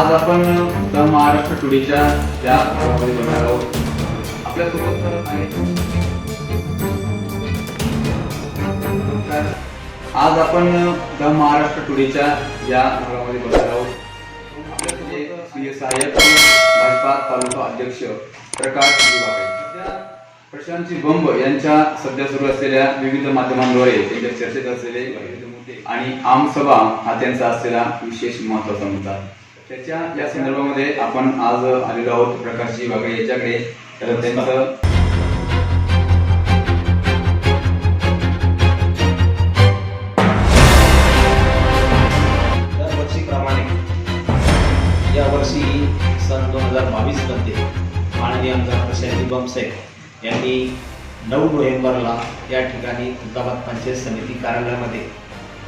आज आपण द महाराष्ट्र टुडेच्या त्या भागामध्ये बघणार आहोत. आपल्यासोबत आज आपण द महाराष्ट्र टुडेच्या या भागामध्ये बघणार आहोत. आपल्यासोबत सहाय्यक भाजपा तालुका अध्यक्ष प्रकाश प्रशांतजी बंब यांच्या सध्या सुरू असलेल्या विविध माध्यमांद्वारे त्यांच्या चर्चेत असलेले विविध मुद्दे आणि आमसभा हा त्यांचा असलेला विशेष महत्त्वाचा मुद्दा. त्याच्या या संदर्भामध्ये आपण आज आलेलो आहोत प्रकाशजी वागळे याच्याकडे. तर त्यांचं दरवर्षीप्रमाणे यावर्षी सन दोन हजार बावीसमध्ये माननीय आमदार प्रशांती बमसाहेब यांनी नऊ नोव्हेंबरला या ठिकाणी खुलताबाद पंचायत समिती कार्यालयामध्ये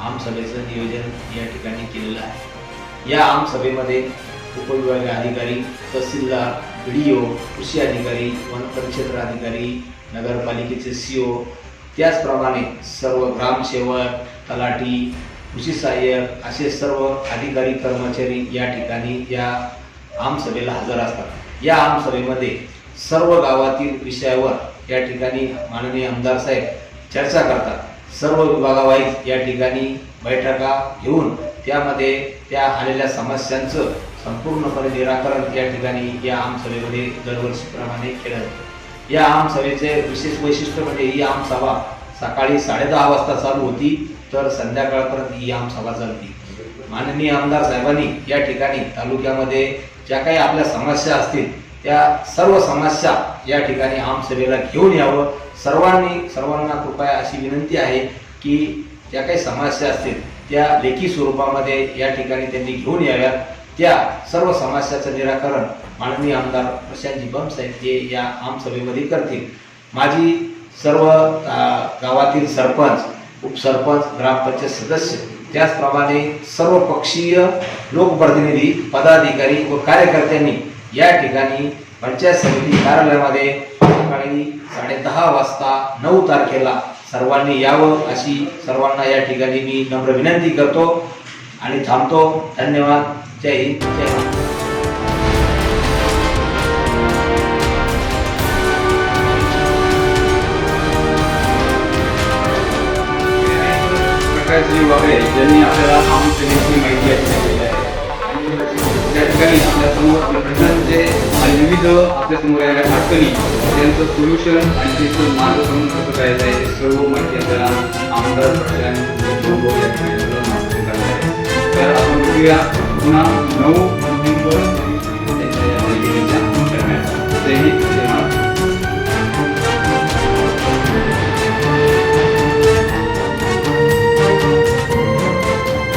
आमसभेचं नियोजन या ठिकाणी केलेलं आहे. या आमसभेमध्ये उपविभागीय अधिकारी तहसीलदार बी ओ कृषी अधिकारी वन परिक्षेत्र अधिकारी नगरपालिकेचे सी ओ त्याचप्रमाणे सर्व ग्रामसेवक तलाठी कृषी सहाय्यक असे सर्व अधिकारी कर्मचारी या ठिकाणी या आमसभेला हजर असतात. या आमसभेमध्ये सर्व गावातील विषयावर या ठिकाणी माननीय आमदार साहेब चर्चा करतात. सर्व विभागावाईज या ठिकाणी बैठका घेऊन त्यामध्ये त्या आलेल्या समस्यांचं संपूर्णपणे निराकरण या ठिकाणी या आमसभेमध्ये दरवर्षीप्रमाणे केलं जातं. या आमसभेचे विशेष वैशिष्ट्य म्हणजे ही आमसभा सकाळी साडेदहा वाजता चालू होती तर संध्याकाळपर्यंत ही आमसभा चालती माननीय आमदार साहेबांनी या ठिकाणी तालुक्यामध्ये ज्या काही आपल्या समस्या असतील त्या सर्व समस्या या ठिकाणी आमसभेला घेऊन यावं. सर्वांनी सर्वांना कृपया अशी विनंती आहे की ज्या काही समस्या असतील त्या लेखी स्वरूपामध्ये या ठिकाणी त्यांनी घेऊन याव्यात. त्या सर्व समस्याचं निराकरण माननीय आमदार प्रशांतजी बमसाहेब हे या आमसभेमध्ये करतील. माझी सर्व गा- गावातील सरपंच उपसरपंच ग्रामपंचायत सदस्य त्याचप्रमाणे सर्व पक्षीय लोकप्रतिनिधी पदाधिकारी व कार्यकर्त्यांनी या ठिकाणी पंचायत समिती कार्यालयामध्ये सकाळी साडे दहा वाजता नऊ तारखेला सर्वांनी यावं अशी सर्वांना या ठिकाणी मी नम्र विनंती करतो आणि थांबतो. धन्यवाद. जय हिंद. जय महाराष्ट्र. वगैरे ज्यांनी आपल्याला आमसभेची माहिती आहे. या ठिकाणी आपल्यासमोर प्रश्नांचे आणि विविध आपल्यासमोर येणाऱ्या अडचणी त्यांचं सोल्युशन आणि त्यांचं मार्गक्रमण कसं करायचं आहे सर्व माहिती आपल्याला आमदार तर आपण बघूया पुन्हा नऊ नोव्हेंबर जय हिंद.